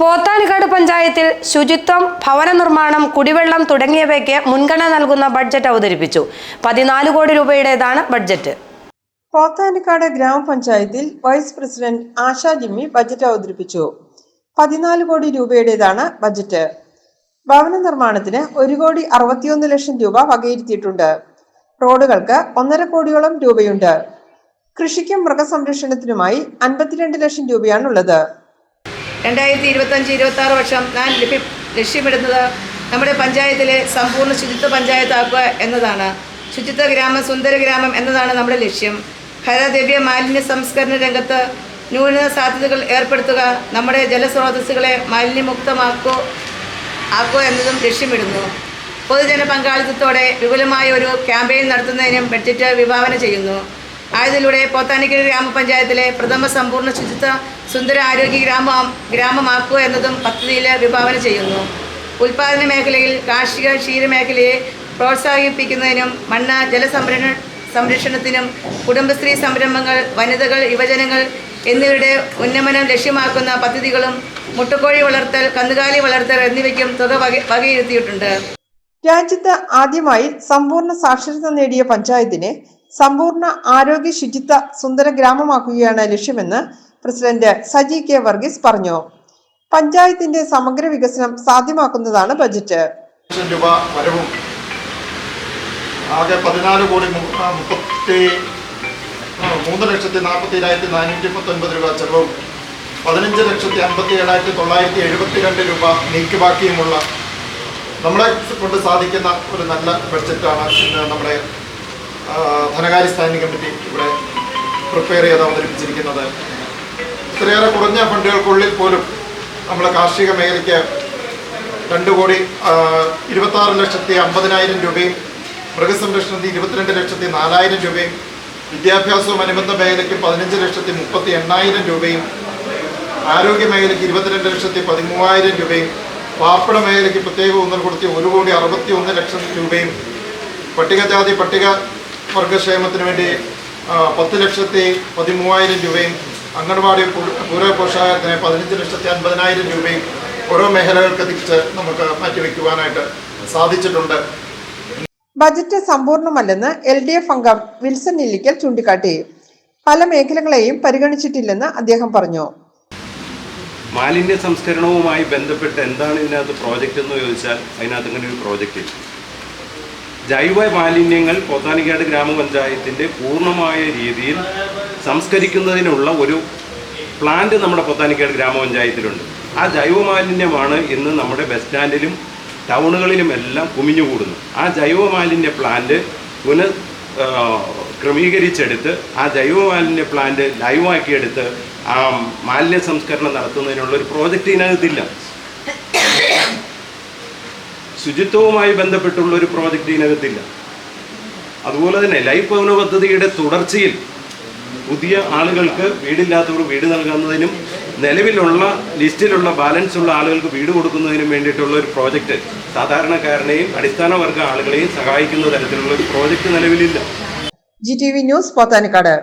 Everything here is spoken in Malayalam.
പോത്താനിക്കാട് പഞ്ചായത്തിൽ ശുചിത്വം ഭവന നിർമ്മാണം കുടിവെള്ളം തുടങ്ങിയവയ്ക്ക് മുൻഗണന നൽകുന്ന ബഡ്ജറ്റ് അവതരിപ്പിച്ചു. പതിനാല് കോടി രൂപയുടേതാണ് ബഡ്ജറ്റ്. പോത്താനിക്കാട് ഗ്രാമപഞ്ചായത്തിൽ vice president Asha Jimmy budget അവതരിപ്പിച്ചു. പതിനാല് കോടി രൂപയുടേതാണ് ബജറ്റ് ഭവന നിർമ്മാണത്തിന് ഒരു കോടി അറുപത്തിയൊന്ന് ലക്ഷം രൂപ വകയിരുത്തിയിട്ടുണ്ട്. റോഡുകൾക്ക് ഒന്നര കോടിയോളം രൂപയുണ്ട്. കൃഷിക്കും മൃഗസംരക്ഷണത്തിനുമായി അൻപത്തിരണ്ട് ലക്ഷം രൂപയാണുള്ളത്. രണ്ടായിരത്തി ഇരുപത്തഞ്ച് ഇരുപത്തി ആറ് വർഷം ഞാൻ ലഭ്യ ലക്ഷ്യമിടുന്നത് നമ്മുടെ പഞ്ചായത്തിലെ സമ്പൂർണ ശുചിത്വ പഞ്ചായത്താക്കുക എന്നതാണ്. ശുചിത്വ ഗ്രാമം സുന്ദര ഗ്രാമം എന്നതാണ് നമ്മുടെ ലക്ഷ്യം. ഹരദ്രവ്യ മാലിന്യ സംസ്കരണ രംഗത്ത് ന്യൂനത സാധ്യതകൾ ഏർപ്പെടുത്തുക നമ്മുടെ ജലസ്രോതസ്സുകളെ മാലിന്യമുക്തമാക്കുക ആക്കുക എന്നതും ലക്ഷ്യമിടുന്നു. പൊതുജന പങ്കാളിത്തത്തോടെ വിപുലമായ ഒരു ക്യാമ്പയിൻ നടത്തുന്നതിനും ബഡ്ജറ്റ് വിഭാവന ചെയ്യുന്നു. ആയതിലൂടെ പോത്താനിക്കര ഗ്രാമപഞ്ചായത്തിലെ പ്രഥമ സമ്പൂർണ ശുചിത്വ സുന്ദര ആരോഗ്യ ഗ്രാമ ഗ്രാമമാക്കുക എന്നതും പദ്ധതിയിൽ വിഭാവന ചെയ്യുന്നു. ഉൽപാദന മേഖലയിൽ കാർഷിക ക്ഷീരമേഖലയെ പ്രോത്സാഹിപ്പിക്കുന്നതിനും മണ്ണ ജലസംരക്ഷണ സംരക്ഷണത്തിനും കുടുംബശ്രീ സംരംഭങ്ങൾ വനിതകൾ യുവജനങ്ങൾ എന്നിവരുടെ ഉന്നമനം ലക്ഷ്യമാക്കുന്ന പദ്ധതികളും മുട്ടക്കോഴി വളർത്തൽ കന്നുകാലി വളർത്തൽ എന്നിവയ്ക്കും തുക വക വകയിരുത്തിയിട്ടുണ്ട്. രാജ്യത്ത് ആദ്യമായി സമ്പൂർണ സാക്ഷരത നേടിയ പഞ്ചായത്തിനെ സമ്പൂർണ ആരോഗ്യ ശുചിത്വ സുന്ദര ഗ്രാമമാക്കുകയാണ് ലക്ഷ്യമെന്ന് പ്രസിഡന്റ് സജി കെ വർഗീസ് പറഞ്ഞു. പഞ്ചായത്തിന്റെ സമഗ്ര വികസനം സാധ്യമാക്കുന്നതാണ് ബജറ്റ്. രൂപ വരവും. ആകെ പതിനാല് കോടി മുപ്പത്തി മൂന്ന് ലക്ഷത്തി നാൽപ്പത്തി ഏഴായിരത്തി നാനൂറ്റി മുപ്പത്തൊൻപത് രൂപ ചെലവും. പതിനഞ്ച് ലക്ഷത്തി അമ്പത്തി ഏഴായിരത്തി തൊള്ളായിരത്തി എഴുപത്തി രണ്ട് രൂപ നീക്കിബാക്കിയുമുള്ള നമ്മളെ കൊണ്ട് സാധിക്കുന്ന ഒരു നല്ല ബഡ്ജറ്റാണ് ഇന്ന് നമ്മുടെ ധനകാര്യ സ്റ്റാൻഡിംഗ് കമ്മിറ്റി ഇവിടെ പ്രിപ്പയർ ചെയ്ത് അവതരിപ്പിച്ചിരിക്കുന്നത്. ഇത്രയേറെ കുറഞ്ഞ ഫണ്ടുകൾക്കുള്ളിൽ പോലും നമ്മുടെ കാർഷിക മേഖലയ്ക്ക് രണ്ട് കോടി ഇരുപത്തി ആറ് ലക്ഷത്തി അമ്പതിനായിരം രൂപയും മൃഗസംരക്ഷണത്തിന് ഇരുപത്തിരണ്ട് ലക്ഷത്തി നാലായിരം രൂപയും വിദ്യാഭ്യാസവും അനുബന്ധ മേഖലയ്ക്ക് പതിനഞ്ച് ലക്ഷത്തി മുപ്പത്തി എണ്ണായിരം രൂപയും ആരോഗ്യ മേഖലയ്ക്ക് ഇരുപത്തിരണ്ട് ലക്ഷത്തി പതിമൂവായിരം രൂപയും പാർപ്പിട മേഖലയ്ക്ക് പ്രത്യേക ഊന്നൽ കൊടുത്തി ഒരു കോടി അറുപത്തി ഒന്ന് ലക്ഷം രൂപയും പട്ടികജാതി പട്ടിക വർഗക്ഷേമത്തിന് വേണ്ടി പത്ത് ലക്ഷത്തി പതിമൂവായിരം രൂപയും അംഗൻവാടി പൂ- പൂരക പോഷകാഹാരത്തിന് പതിനഞ്ച് ലക്ഷത്തി അൻപതിനായിരം രൂപയും ഓരോ മേഖലകൾക്ക് തിരിച്ച് നമുക്ക് മാറ്റിവെക്കുവാനായിട്ട് സാധിച്ചിട്ടുണ്ട്. ബജറ്റ് സമ്പൂർണമല്ലെന്ന് എൽ ഡി എഫ് അംഗം വിൽസൺ ഇല്ലിക്കൽ ചൂണ്ടിക്കാട്ടി. പല മേഖലകളെയും പരിഗണിച്ചിട്ടില്ലെന്ന് അദ്ദേഹം പറഞ്ഞു. മാലിന്യ സംസ്കരണവുമായി ബന്ധപ്പെട്ട് എന്താണ് ഇതിനകത്ത് പ്രോജക്റ്റ് എന്ന് ചോദിച്ചാൽ അതിനകത്ത് ഇങ്ങനെ ഒരു പ്രോജക്റ്റ് ഇല്ല. ജൈവ മാലിന്യങ്ങൾ പോത്താനിക്കാട് ഗ്രാമപഞ്ചായത്തിന്റെ പൂർണമായ രീതിയിൽ സംസ്കരിക്കുന്നതിനുള്ള ഒരു പ്ലാന്റ് നമ്മുടെ പോത്താനിക്കാട് ഗ്രാമപഞ്ചായത്തിലുണ്ട്. ആ ജൈവ മാലിന്യമാണ് ഇന്ന് നമ്മുടെ ബസ് സ്റ്റാൻഡിലും ടൗണുകളിലും എല്ലാം കുമിഞ്ഞുകൂടുന്നത്. ആ ജൈവ മാലിന്യ പ്ലാന്റ് പുനഃ ക്രമീകരിച്ചെടുത്ത് ആ ജൈവ മാലിന്യ പ്ലാന്റ് ലൈവാക്കിയെടുത്ത് ആ മാലിന്യ സംസ്കരണം നടത്തുന്നതിനുള്ള ഒരു പ്രോജക്റ്റ് ഇതിനകത്തില്ല. ശുചിത്വവുമായി ബന്ധപ്പെട്ടുള്ള ഒരു പ്രോജക്റ്റ് ഇതിനകത്തില്ല. അതുപോലെ തന്നെ ലൈഫ് ഭവന പദ്ധതിയുടെ തുടർച്ചയിൽ പുതിയ ആളുകൾക്ക് വീടില്ലാത്തവർ വീട് നൽകുന്നതിനും നിലവിലുള്ള ലിസ്റ്റിലുള്ള ബാലൻസ് ഉള്ള ആളുകൾക്ക് വീട് കൊടുക്കുന്നതിനും വേണ്ടിയിട്ടുള്ള ഒരു പ്രോജക്റ്റ് സാധാരണക്കാരനെയും അടിസ്ഥാന വർഗ ആളുകളെയും സഹായിക്കുന്ന തരത്തിലുള്ള ഒരു പ്രോജക്റ്റ് നിലവിലില്ല. G T V news Pothanicad.